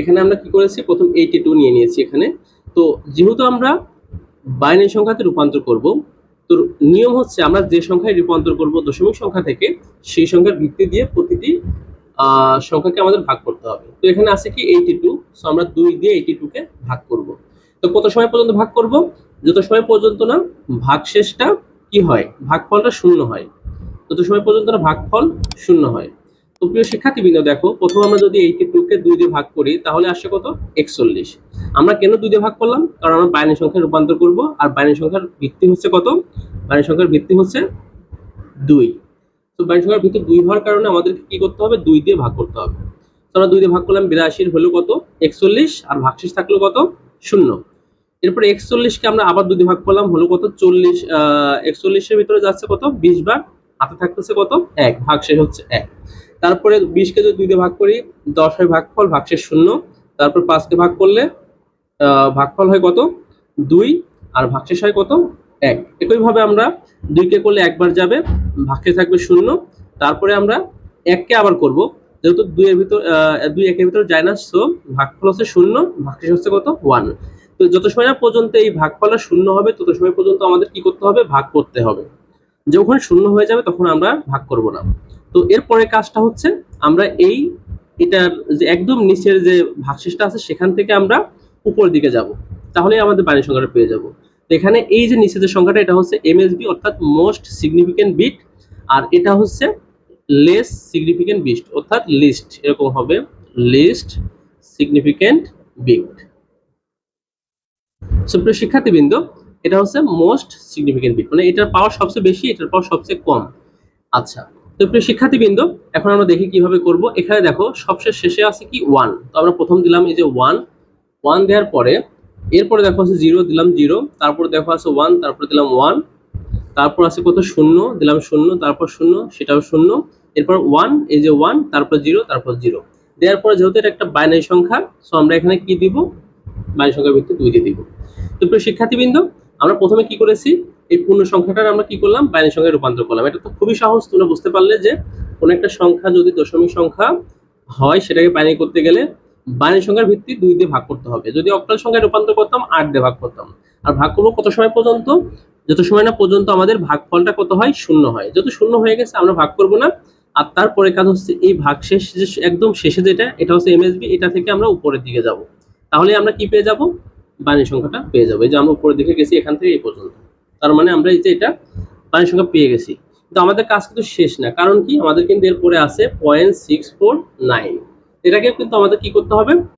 এখানে আমরা কি করেছি? প্রথম এইটি টু নিয়ে নিয়েছি এখানে। তো যেহেতু আমরা বাইনারি সংখ্যাতে রূপান্তর করব, তো নিয়ম হচ্ছে আমরা যে সংখ্যায় রূপান্তর করব দশমিক সংখ্যা থেকে, সেই সংখ্যার ভিত্তি দিয়ে প্রতিটি সংখ্যাকে আমাদের ভাগ করতে হবে। তো এখানে আছে কি? এইটি টু সো আমরা দুই দিয়ে এইটি টু কে ভাগ করব। তো কত সময় পর্যন্ত ভাগ করব? যত সময় পর্যন্ত না ভাগশেষটা কি হয়? ভাগফলটা শূন্য হয়। তত সময় পর্যন্ত না ভাগফল শূন্য হয়। তো প্রিয় শিক্ষার্থীবৃন্দ, দেখো, প্রথম আমরা যদি এইটি টু কে দুই দিয়ে ভাগ করি, তাহলে আসে কত? একচল্লিশ। আমরা কেন দুই দিয়ে ভাগ করলাম? কারণ আমরা বাইনারি সংখ্যা রূপান্তর করব, আর বাইনারি সংখ্যার ভিত্তি হচ্ছে কত? বাইনারি সংখ্যার ভিত্তি হচ্ছে দুই। তো বাইনারি সংখ্যার ভিত্তি দুই হওয়ার কারণে আমাদেরকে কি করতে হবে? দুই দিয়ে ভাগ করতে হবে। তো আমরা দুই দিয়ে ভাগ করলাম, বিরাশির হলো কত? একচল্লিশ, আর ভাগশেষ থাকল কত? শূন্য। এরপরে একচল্লিশকে আমরা আবার দুই দিয়ে ভাগ করলাম, হলো কত? চল্লিশ একচল্লিশের ভিতরে যাচ্ছে কত? বিশ বার, হাতে থাকতেছে কত? এক, ভাগশেষ হচ্ছে এক। তারপরে বিশকে যদি দুই দিয়ে ভাগ করি দশ হয় ভাগফল ভাগশেষ শূন্য। তারপর পাঁচকে ভাগ করলে ভাগফল হয় কত? দুই, আর ভাগশেষ হয় কত? এক। একইভাবে আমরা দুইকে করলে একবার যাবে ভাগশেষ থাকবে শূন্য। তারপরে আমরা এককে আবার করব। যেহেতু দুইয়ের ভিতর দুই একের ভিতর যায় না সো ভাগফল হচ্ছে শূন্য, ভাগশেষ হচ্ছে কত? ওয়ান তো যত সময় না পর্যন্ত এই ভাগফলটা শূন্য হবে, তত সময় পর্যন্ত আমাদের কি করতে হবে? ভাগ করতে হবে। যখন শূন্য হয়ে যাবে, তখন আমরা ভাগ করব না। তো এরপরে কাজটা হচ্ছে আমরা এই এটার যে একদম নিচের যে ভাগশেষটা আছে, সেখান থেকে আমরা উপরের দিকে যাব। তাহলে আমাদের বাইরের সংখ্যাটা পেয়ে যাব। এখানে এই যে নিচের যে সংখ্যাটা, এটা হচ্ছে এমএসবি অর্থাৎ মোস্ট সিগনিফিকেন্ট বিট আর এটা হচ্ছে লেস সিগনিফিকেন্ট বিট অর্থাৎ লিস্ট এরকম হবে লিস্ট সিগনিফিকেন্ট বিট সুপ্রিয় শিক্ষার্থীবৃন্দ, এটা হচ্ছে মোস্ট সিগনিফিকেন্ট বিট মানে এটার পাওয়ার সবচেয়ে বেশি, এটার পাওয়ার সবচেয়ে কম। আচ্ছা তো প্রিয় শিক্ষার্থীবৃন্দ, এখন আমরা দেখি কীভাবে করব। এখানে দেখো সবচেয়ে শেষে আছে কি? ওয়ান তো আমরা প্রথম দিলাম এই যে ওয়ান ওয়ান দেওয়ার পরে, এরপরে দেখো আছে জিরো দিলাম জিরো তারপর দেখো আছে ওয়ান তারপর দিলাম ওয়ান তারপর আছে কত? শূন্য, দিলাম শূন্য, তারপর শূন্য, সেটাও শূন্য। এরপর ওয়ান এই যে ওয়ান তারপর জিরো তারপর জিরো দেওয়ার পরে যেহেতু এটা একটা বাইনারি সংখ্যা সো আমরা এখানে কি দিব? বাইনারি সংখ্যার ভিত্তি দুই দিয়ে দিব। তো প্রিয় শিক্ষার্থীবৃন্দ আমরা প্রথমে কি করেছি? এই পূর্ণ সংখ্যাটার আমরা কি করলাম? বাইনারি সংখ্যায় রূপান্তর করলাম। এটা তো খুবই সহজ, তোমরা বুঝতে পারলে যে কোনো একটা সংখ্যা যদি দশমিক সংখ্যা হয়, সেটাকে বাইনারি করতে গেলে বাইনারি সংখ্যার ভিত্তি দুই দিয়ে ভাগ করতে হবে। যদি অক্টাল সংখ্যায় রূপান্তর করতাম, আট দিয়ে ভাগ করতাম। আর ভাগ করব কত সময় পর্যন্ত? যত সময় না পর্যন্ত আমাদের ভাগফলটা কত হয়? শূন্য হয়। যত শূন্য হয়ে গেছে, আমরা ভাগ করব না। আর তারপরে কাজ হচ্ছে এই ভাগ শেষ, একদম শেষে যেটা, এটা হচ্ছে এমএসবি এটা থেকে আমরা উপরের দিকে যাব। তাহলে আমরা কি পেয়ে যাব? বাইনারি সংখ্যাটা পেয়ে যাব। এই যে আমরা উপরে দেখে গেছি, এখান থেকে এই পর্যন্ত। তার মানে আমরা এই যে এটা বাণী সংখ্যা পেয়ে গেছি। কিন্তু আমাদের কাজ কিন্তু শেষ না। কারণ কি? আমাদের কিন্তু এরপরে আছে পয়েন্ট সিক্স ফোর নাইন এটাকে কিন্তু আমাদের কি করতে হবে?